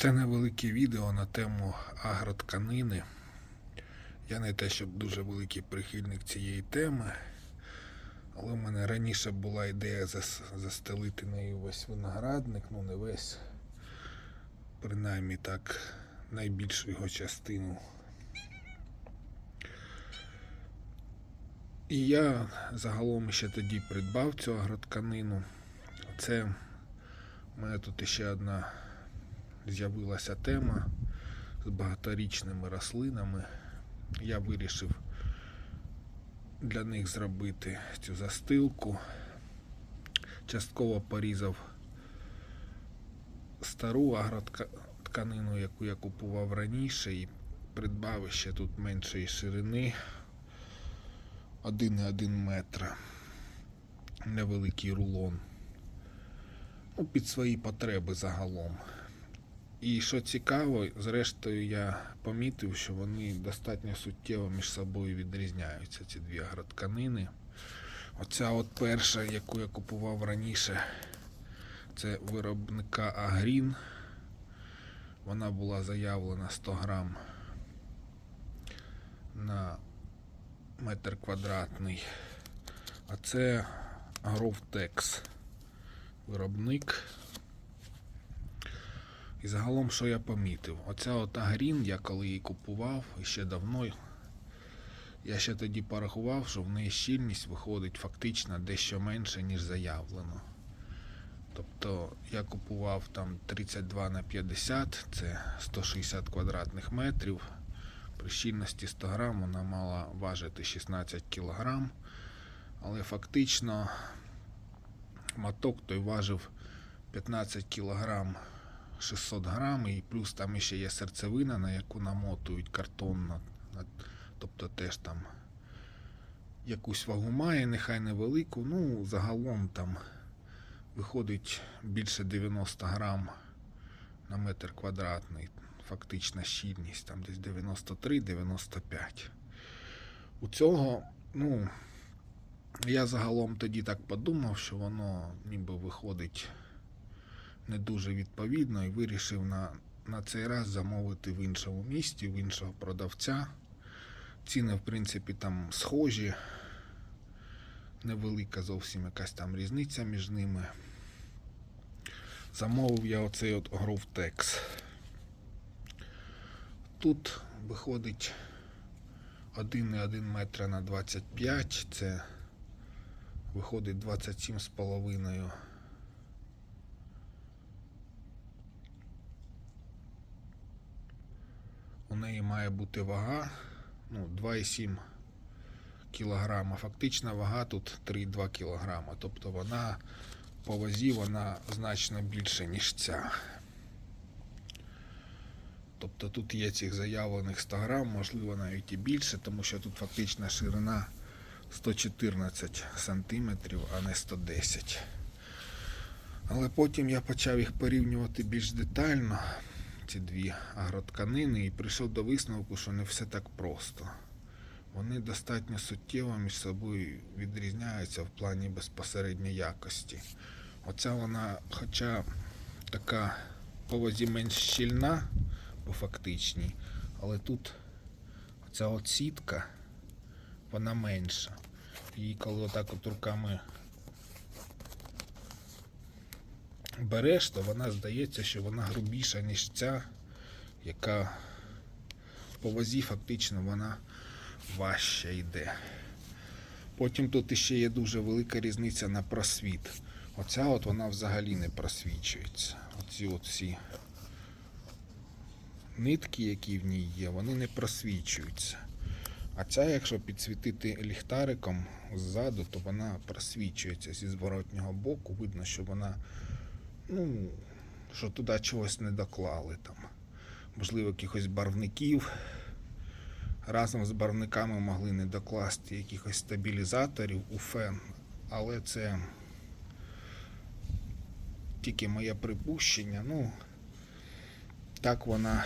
Це невелике відео на тему агротканини. Я не те, щоб дуже великий прихильник цієї теми, але в мене раніше була ідея застелити нею весь виноградник, ну не весь, принаймні так, найбільшу його частину. І я загалом ще тоді придбав цю агротканину. Це у мене тут ще одна з'явилася тема з багаторічними рослинами. Я вирішив для них зробити цю застилку. Частково порізав стару агротканину, яку я купував раніше, і придбав ще тут меншої ширини 1,1 метра. Невеликий рулон. Ну, під свої потреби загалом. І що цікаво, зрештою я помітив, що вони достатньо суттєво між собою відрізняються, ці дві агротканини. Оця от перша, яку я купував раніше, це виробника Агрін. Вона була заявлена 100 грам на метр квадратний. А це Гровтекс виробник. І загалом, що я помітив? Оця от Агрін, я коли її купував ще давно, я ще тоді порахував, що в неї щільність виходить фактично дещо менше, ніж заявлено. Тобто я купував там 32 на 50, це 160 квадратних метрів. При щільності 100 грам вона мала важити 16 кілограм, але фактично моток той важив 15 кілограм 600 грам, і плюс там ще є серцевина, на яку намотують картон, на- на- тобто теж там якусь вагу має, нехай невелику. Ну, загалом там виходить більше 90 грам на метр квадратний. Фактична щільність там десь 93-95. У цього, ну, я загалом тоді так подумав, що воно ніби виходить не дуже відповідно і вирішив на, на цей раз замовити в іншому місті, в іншого продавця. Ціни, в принципі, там схожі. Невелика зовсім якась там різниця між ними. Замовив я оцей от Гровтекс. Тут виходить 1,1 метра на 25, це виходить 27,5 У неї має бути вага ну, 2,7 кілограма. Фактична вага тут 3,2 кілограма. Тобто вона по вазі вона значно більше, ніж ця. Тобто тут є цих заявлених 100 грам, можливо навіть і більше, тому що тут фактична ширина 114 сантиметрів, а не 110. Але потім я почав їх порівнювати більш детально, ці дві агротканини, і прийшов до висновку, що не все так просто. Вони достатньо суттєво між собою відрізняються в плані безпосередньої якості. Оця вона, хоча така по вазі менш щільна, по фактичній, але тут оця от сітка, вона менша. І коли отак от руками береш, то вона здається, що вона грубіша, ніж ця, яка по вазі фактично вона важча йде. Потім тут іще є дуже велика різниця на просвіт. Оця от вона взагалі не просвічується. Оці от нитки, які в ній є, вони не просвічуються. А ця, якщо підсвітити ліхтариком ззаду, то вона просвічується зі зворотнього боку. Видно, що вона, ну, що туди чогось не доклали там. Можливо, якихось барвників. Разом з барвниками могли не докласти якихось стабілізаторів у фен, але це тільки моє припущення. Ну, так вона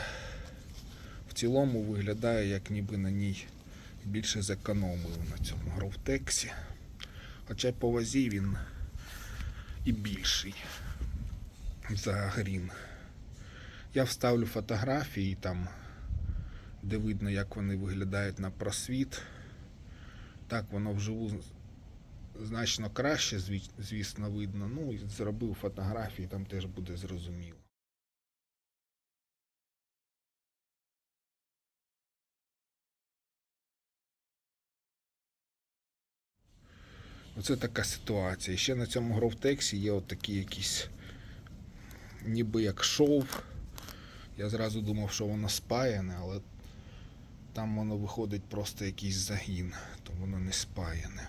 в цілому виглядає, як ніби на ній більше зекономили на цьому гровтексі. Хоча по вазі він і більший за грін. Я вставлю фотографії там, де видно, як вони виглядають на просвіт. Так воно вживу значно краще, звісно, видно. Ну, і зробив фотографії, там теж буде зрозуміло. Оце така ситуація. Ще на цьому гровтексі є отакі якісь, ніби як шов. Я зразу думав, що воно спаяне, але там воно виходить просто якийсь загін, то воно не спаяне.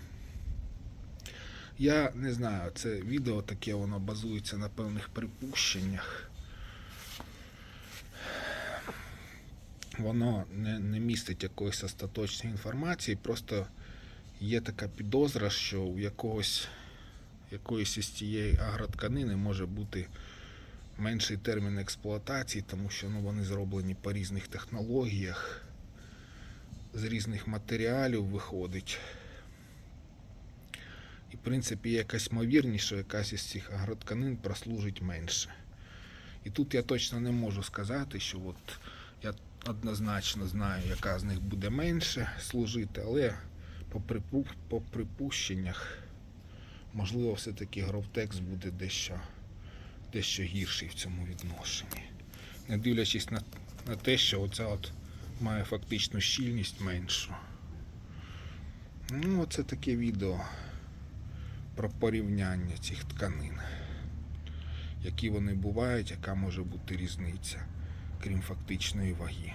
Я не знаю, це відео таке, воно базується на певних припущеннях. Воно не, не містить якоїсь остаточної інформації, просто є така підозра, що у якогось якоїсь із цієї агротканини може бути менший термін експлуатації, тому що ну, вони зроблені по різних технологіях, з різних матеріалів виходить. І, в принципі, якась ймовірність, що якась із цих агротканин прослужить менше. І тут я точно не можу сказати, що от я однозначно знаю, яка з них буде менше служити, але по, припу... по припущеннях, можливо, все-таки Гровтекс буде дещо, дещо гірший в цьому відношенні. Не дивлячись на, на те, що оця от має фактичну щільність меншу. Ну, оце таке відео про порівняння цих тканин. Які вони бувають, яка може бути різниця, крім фактичної ваги.